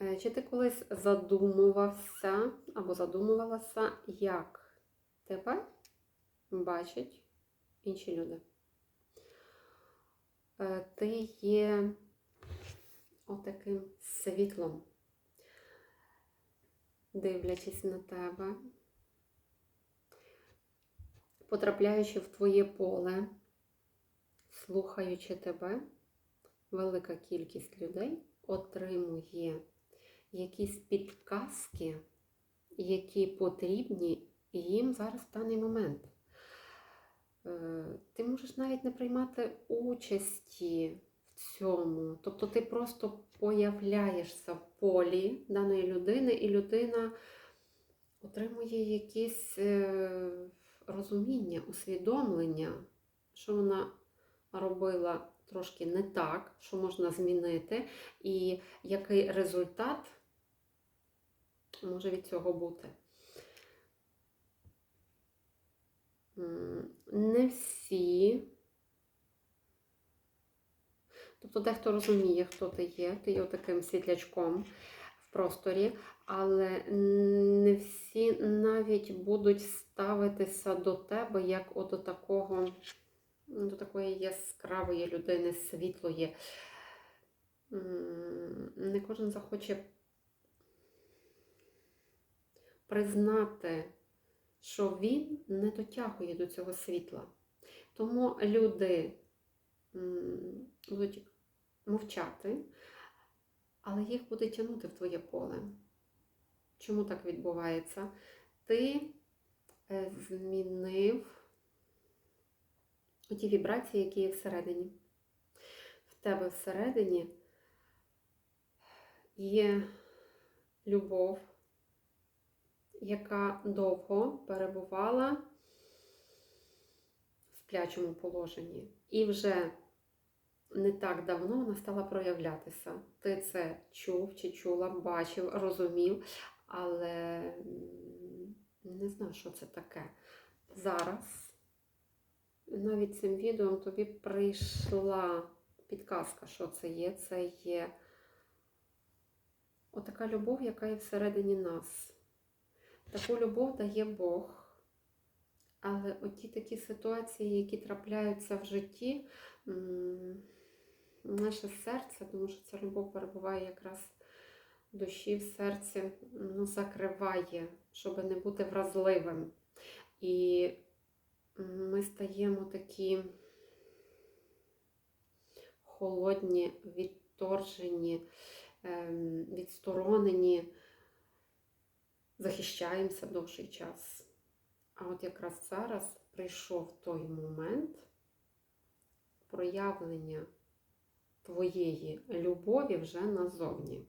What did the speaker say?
Е, Чи ти колись задумувався або задумувалася, як тебе бачать інші люди? Е, Ти є отаким світлом, дивлячись на тебе, потрапляючи в твоє поле, слухаючи тебе, велика кількість людей отримує якісь підказки, які потрібні їм зараз в даний момент. Е, Ти можеш навіть не приймати участі в цьому. Тобто ти просто появляєшся в полі даної людини, і людина отримує якесь е, розуміння, усвідомлення, що вона робила трошки не так, що можна змінити, і який результат може від цього бути. Не всі. Тобто дехто розуміє, хто ти є, ти є таким світлячком в просторі, але не всі навіть будуть ставитися до тебе як от до такого, до такої яскравої людини, світлої. Не кожен захоче признати, що він не дотягує до цього світла. Тому люди будуть мовчати, але їх буде тягнути в твоє поле. Чому так відбувається? Ти е, змінив ті вібрації, які є всередині. В тебе всередині є любов, яка довго перебувала в сплячому положенні. І вже не так давно вона стала проявлятися. Ти це чув чи чула, бачив, розумів, але не знав, що це таке. Зараз навіть цим відео тобі прийшла підказка, що це є. Це є отака любов, яка є всередині нас. Таку любов дає Бог. Але оті такі ситуації, які трапляються в житті, наше серце, тому що ця любов перебуває якраз в душі, в серці, ну, закриває, щоб не бути вразливим. І ми стаємо такі холодні, відторжені, ем, відсторонені, захищаємося довший час. А от якраз зараз прийшов той момент проявлення твоєї любові вже назовні.